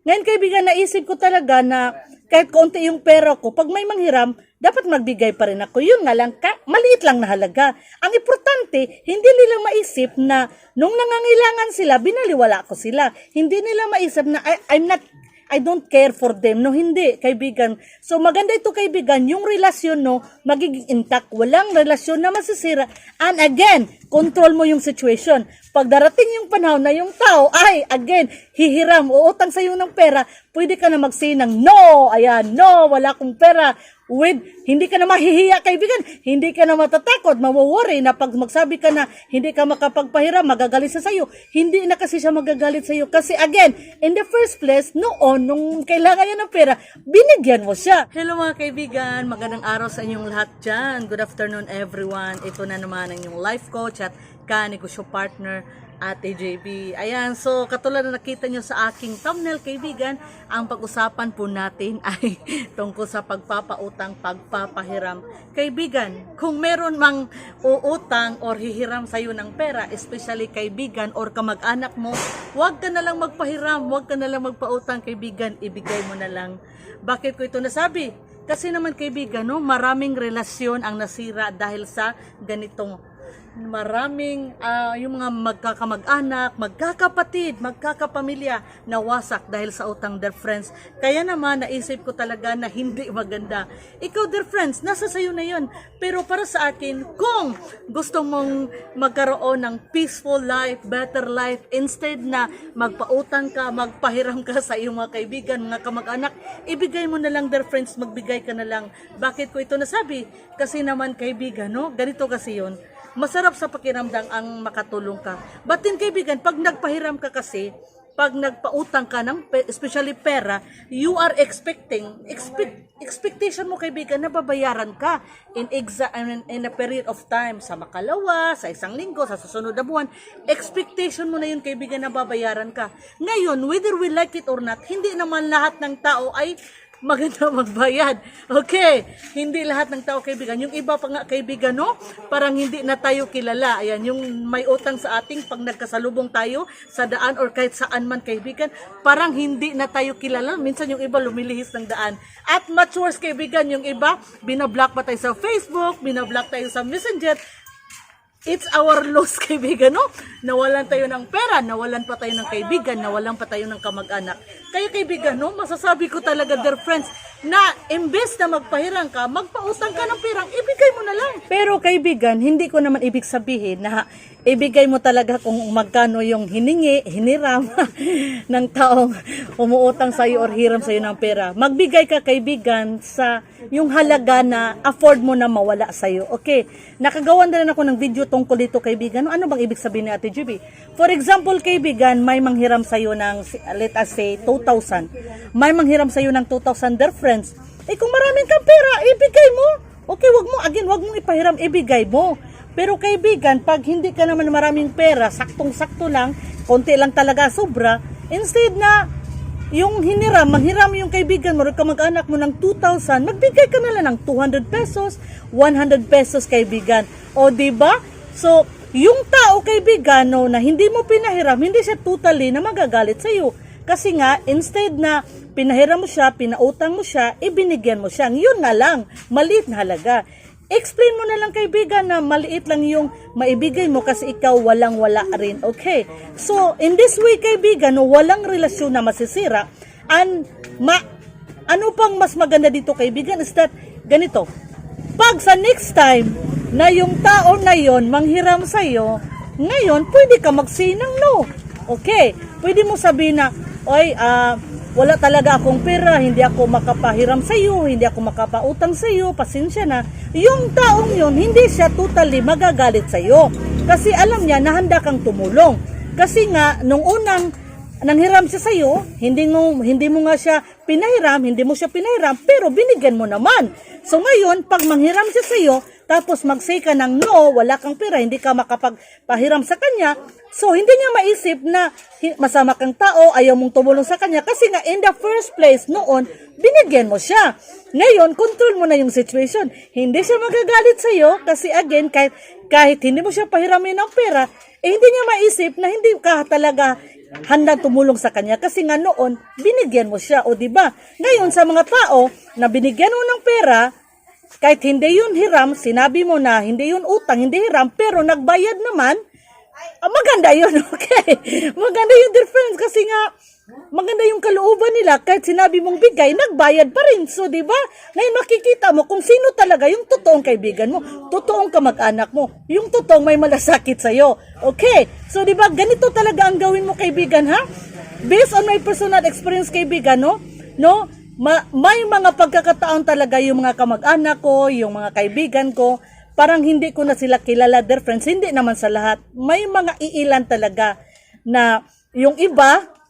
Ngayon kaibigan, naisip ko talaga na kahit konti yung pera ko, pag may manghiram, dapat magbigay pa rin ako. Yun nga lang, ka, maliit lang na halaga. Ang importante, hindi nila maisip na nung nangangailangan sila, binaliwala ko sila. Hindi nila maisip na I, I'm not I don't care for them. No, hindi, kaibigan. So, maganda ito, kaibigan. Yung relasyon, no, magiging intact. Walang relasyon na masisira. And again, control mo yung situation. Pag darating yung panahon na yung tao, ay, again, hihiram, uutang sa'yo ng pera, pwede ka na mag-say ng no, ayan, no, wala akong pera. With, hindi ka na mahihiya, kaibigan. Hindi ka na matatakot, mawaworry na pag magsabi ka na hindi ka makapagpahiram, magagalit sa sayo. Hindi na kasi siya magagalit sa'yo. Kasi again, in the first place, noon, nung kailangan niya ng pera, binigyan mo siya. Hello mga kaibigan, magandang araw sa inyong lahat dyan. Good afternoon everyone. Ito na naman ang inyong life coach at ka-negosyo partner Ate JB. Ayan, so katulad na nakita nyo sa aking thumbnail, kaibigan, ang pag-usapan po natin ay tungkol sa pagpapautang, pagpapahiram. Kaibigan, kung meron mang uutang or hihiram sa'yo ng pera, especially kaibigan or kamag-anak mo, huwag ka na lang magpahiram, huwag ka na lang magpautang, kaibigan, ibigay mo na lang. Bakit ko ito nasabi? Kasi naman kaibigan, no, maraming relasyon ang nasira dahil sa ganitong maraming ah, yung mga magkakamag-anak, magkakapatid, magkakapamilya nawasak dahil sa utang their friends. Kaya naman naisip ko talaga na hindi maganda. Ikaw their friends, nasa sayo na yun. Pero para sa akin, kung gusto mong magkaroon ng peaceful life, better life, instead na magpautang ka, magpahiram ka sa iyong mga kaibigan, mga kamag-anak, ibigay mo na lang their friends, magbigay ka na lang. Bakit ko ito nasabi? Kasi naman kaibigan, no? Ganito kasi yun masarap sa pakiramdam ang makatulong ka. But kaibigan, pag nagpahiram ka kasi, pag nagpautang ka ng, pe- especially pera, you are expecting, expect, expectation mo kaibigan na babayaran ka in, exa- in, in a period of time, sa makalawa, sa isang linggo, sa susunod na buwan, expectation mo na yun kaibigan na babayaran ka. Ngayon, whether we like it or not, hindi naman lahat ng tao ay maganda magbayad. Okay, hindi lahat ng tao kaibigan. Yung iba pa nga kaibigan, no? Parang hindi na tayo kilala. Ayan, yung may utang sa ating pag nagkasalubong tayo sa daan or kahit saan man kaibigan, parang hindi na tayo kilala. Minsan yung iba lumilihis ng daan. At much worse kaibigan, yung iba, binablock pa tayo sa Facebook, binablock tayo sa Messenger, It's our loss, kaibigan, no? Nawalan tayo ng pera, nawalan pa tayo ng kaibigan, nawalan pa tayo ng kamag-anak. Kaya kaibigan, no? Masasabi ko talaga, dear friends, na imbes na magpahirang ka, magpautang ka ng pirang, ibigay mo na lang. Pero kaibigan, hindi ko naman ibig sabihin na ibigay mo talaga kung magkano yung hiningi, hiniram ng taong umuutang sa'yo or hiram sa'yo ng pera. Magbigay ka kaibigan sa yung halaga na afford mo na mawala sa'yo. Okay, nakagawan na rin ako ng video tungkol dito kaibigan. Ano bang ibig sabihin ni Ate Juby? For example kaibigan, may manghiram sa'yo ng, let us say, 2,000. May manghiram sa'yo ng 2,000 their friends. Eh kung maraming kang pera, ibigay mo. Okay, wag mo, again, wag mong ipahiram, ibigay mo. Pero kaibigan, pag hindi ka naman maraming pera, saktong-sakto lang, konti lang talaga sobra, instead na yung hiniram, manghiram yung kaibigan mo, or kamag-anak mo ng 2,000, magbigay ka na lang ng 200 pesos, 100 pesos kaibigan. O, di ba? So, yung tao kaibigan no, na hindi mo pinahiram, hindi siya totally na magagalit sa iyo. Kasi nga, instead na pinahiram mo siya, pinautang mo siya, ibinigyan mo siya. Yun na lang, maliit na halaga. Explain mo na lang kaibigan na maliit lang yung maibigay mo kasi ikaw walang wala rin. Okay? So, in this way kaibigan, walang relasyon na masisira. And, ma, ano pang mas maganda dito kaibigan is that, ganito, pag sa next time na yung tao na yon manghiram sa'yo, ngayon, pwede ka mag-say ng no. Okay, pwede mo sabihin na, oy, ah, wala talaga akong pera, hindi ako makapahiram sa iyo, hindi ako makapautang sa iyo, pasensya na. Yung taong yun, hindi siya totally magagalit sa iyo. Kasi alam niya na handa kang tumulong. Kasi nga, nung unang nanghiram siya sa iyo, hindi mo hindi mo nga siya pinahiram, hindi mo siya pinahiram, pero binigyan mo naman. So ngayon, pag manghiram siya sa'yo, tapos mag-say ka ng no, wala kang pera, hindi ka makapagpahiram sa kanya, so hindi niya maisip na masama kang tao, ayaw mong tumulong sa kanya, kasi nga in the first place noon, binigyan mo siya. Ngayon, control mo na yung situation. Hindi siya magagalit sa'yo, kasi again, kahit, kahit hindi mo siya pahiramin ng pera, eh hindi niya maisip na hindi ka talaga handang tumulong sa kanya kasi nga noon binigyan mo siya o di ba ngayon sa mga tao na binigyan mo ng pera kahit hindi yun hiram sinabi mo na hindi yun utang hindi hiram pero nagbayad naman ah, maganda yun okay? Maganda yung difference kasi nga maganda yung kalooban nila. Kahit sinabi mong bigay nagbayad pa rin. So di ba? Ngayon makikita mo kung sino talaga yung totoong kaibigan mo totoong kamag-anak mo yung totoong may malasakit sa okay? So di ba? Ganito talaga ang gawin mo kaibigan ha? Based on my personal experience kaibigan no no ma- may mga pagkakataon talaga yung mga kamag-anak ko yung mga kaibigan ko parang hindi ko na sila kilala their friends hindi naman sa lahat may mga iilan talaga na yung iba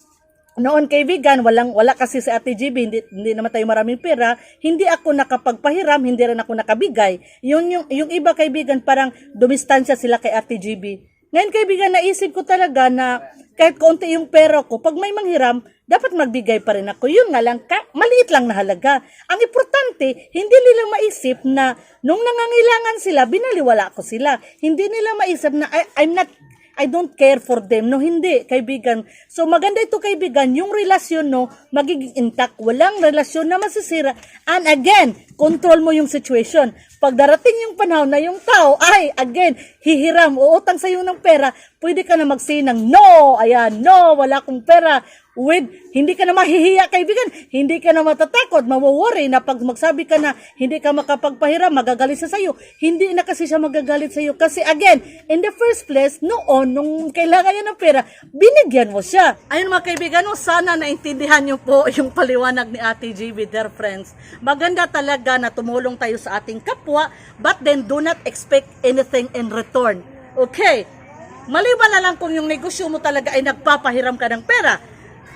noon kaibigan, walang wala kasi sa Ate GB, hindi, hindi naman tayo maraming pera, hindi ako nakapagpahiram, hindi rin ako nakabigay. Yun yung yung iba kaibigan parang dumistansya sila kay Ate GB. Ngayon kaibigan, naisip ko talaga na kahit konti yung pera ko, pag may manghiram, dapat magbigay pa rin ako. Yun nga lang, ka, maliit lang na halaga. Ang importante, hindi nila maisip na nung nangangailangan sila, binaliwala ko sila. Hindi nila maisip na I, I'm not I don't care for them. No, hindi, kaibigan. So, maganda ito, kaibigan, yung relasyon, no, magiging intact. Walang relasyon na masisira. And again, control mo yung situation. Pag darating yung panahon na yung tao, ay, again, hihiram, uutang sa'yo ng pera, pwede ka na mag-say ng no, ayan, no, wala akong pera. With, hindi ka na mahihiya, kaibigan. Hindi ka na matatakot, mawaworry na pag magsabi ka na hindi ka makapagpahiram, magagalit siya sa'yo. Hindi na kasi siya magagalit sa'yo. Kasi again, in the first place, noon, nung kailangan niya ng pera, binigyan mo siya. Ayun mga kaibigan, no, sana naintindihan niyo po yung paliwanag ni Ate GB, dear friends. Maganda talaga na tumulong tayo sa ating kapwa, but then do not expect anything in return. Okay? Maliban na lang kung yung negosyo mo talaga ay nagpapahiram ka ng pera.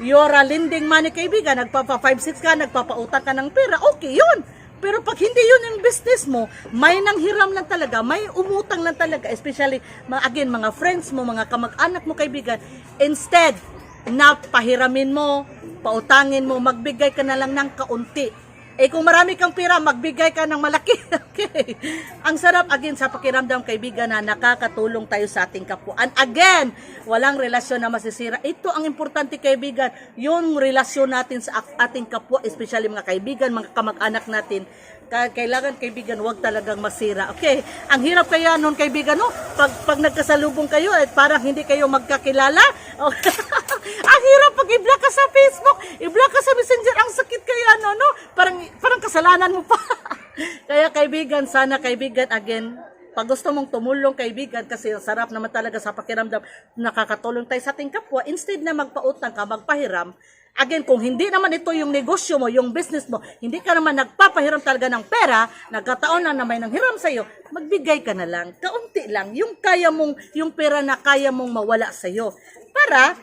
You're a lending money kaibigan, nagpapa 5-6 ka, nagpapautang ka ng pera, okay yun. Pero pag hindi yun yung business mo, may nanghiram lang talaga, may umutang lang talaga, especially, again, mga friends mo, mga kamag-anak mo kaibigan, instead, na pahiramin mo, pautangin mo, magbigay ka na lang ng kaunti. Eh kung marami kang pera, magbigay ka ng malaki. okay. Ang sarap again sa pakiramdam kaibigan na nakakatulong tayo sa ating kapwa. And again, walang relasyon na masisira. Ito ang importante kaibigan, yung relasyon natin sa ating kapwa, especially mga kaibigan, mga kamag-anak natin. Ka- Kailangan kaibigan, wag talagang masira. Okay, ang hirap kaya noon kaibigan, no? Pag, pag nagkasalubong kayo, eh, parang hindi kayo magkakilala. Oh. Pag i-block ka sa Facebook, i-block ka sa Messenger, ang sakit kaya no, no? Parang, parang kasalanan mo pa. kaya kaibigan, sana kaibigan, again, pag gusto mong tumulong kaibigan kasi sarap naman talaga sa pakiramdam. Nakakatulong tayo sa ating kapwa. Instead na magpautang ka magpahiram again kung hindi naman ito yung negosyo mo yung business mo hindi ka naman nagpapahiram talaga ng pera nagkataon na na may nanghiram sa iyo magbigay ka na lang. Kaunti lang. Yung kaya mong yung pera na kaya mong mawala sa iyo para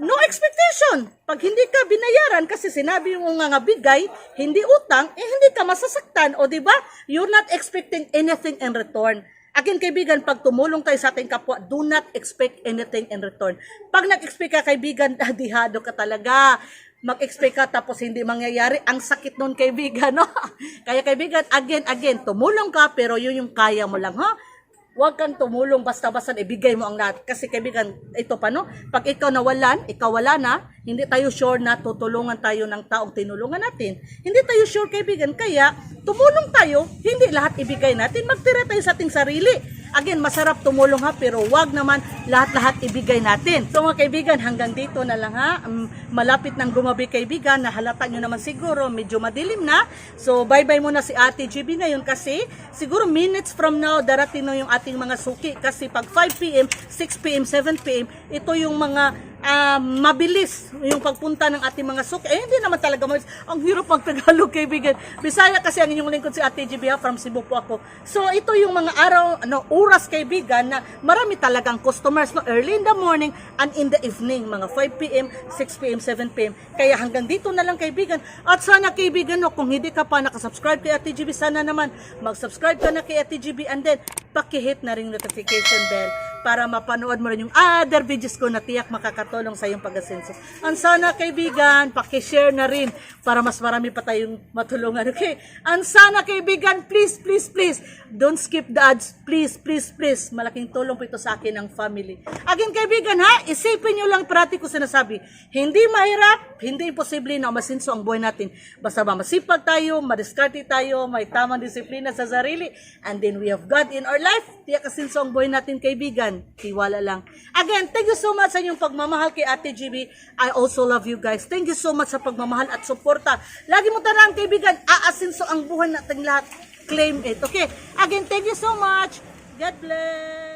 no expectation. Pag hindi ka binayaran kasi sinabi mo nga nga bigay, hindi utang, eh hindi ka masasaktan. O di ba? You're not expecting anything in return. Again, kaibigan, pag tumulong tayo sa ating kapwa, do not expect anything in return. Pag nag-expect ka, kaibigan, dihado ka talaga. Mag-expect ka tapos hindi mangyayari. Ang sakit nun, kaibigan, no? Kaya, kaibigan, again, again, tumulong ka, pero yun yung kaya mo lang, ha? Huwag kang tumulong basta-basta ibigay mo ang lahat. Kasi kaibigan, ito pa no, pag ikaw nawalan, ikaw wala na, hindi tayo sure na tutulungan tayo ng taong tinulungan natin. Hindi tayo sure kaibigan, kaya tumulong tayo, hindi lahat ibigay natin, magtira tayo sa ating sarili. Again, masarap tumulong ha, pero wag naman lahat-lahat ibigay natin. So mga kaibigan, hanggang dito na lang ha. Um, malapit ng gumabi kaibigan, nahalata nyo naman siguro, medyo madilim na. So bye-bye muna si Ate GB ngayon kasi siguro minutes from now, darating na yung ating mga suki. Kasi pag 5pm, 6pm, 7pm, ito yung mga ah, mabilis yung pagpunta ng ating mga suki. Eh, hindi naman talaga mabilis. Ang hirap pag Tagalog, kaibigan. Bisaya kasi ang inyong lingkod si Ate GB, ha, from Cebu po ako. So, ito yung mga araw, ano, oras, kaibigan, na marami talagang customers, no, early in the morning and in the evening, mga 5 p.m., 6 p.m., 7 p.m. Kaya hanggang dito na lang, kaibigan. At sana, kaibigan, no, kung hindi ka pa nakasubscribe kay Ate GB, sana naman mag-subscribe ka na kay Ate GB and then pakihit na ring notification bell para mapanood mo rin yung other videos ko na tiyak makakatulong sa iyong pag-asenso. Ang sana kaibigan, pakishare na rin para mas marami pa tayong matulungan. Okay? Ang sana kaibigan, please, please, please, don't skip the ads. Please, please, please. Malaking tulong po ito sa akin ng family. Again kaibigan ha, isipin nyo lang parati ko sinasabi, hindi mahirap, hindi imposible na masinso ang buhay natin. Basta ba masipag tayo, madiskarte tayo, may tamang disiplina sa sarili, and then we have God in our life, tiyak kasinso ang buhay natin kaibigan. Tiwala lang. Again, thank you so much sa inyong pagmamahal kay Ate GB. I also love you guys. Thank you so much sa pagmamahal at suporta. Lagi mo tarang kaibigan, aasinso ang buhay natin lahat. Claim it. Okay? Again, thank you so much. God bless.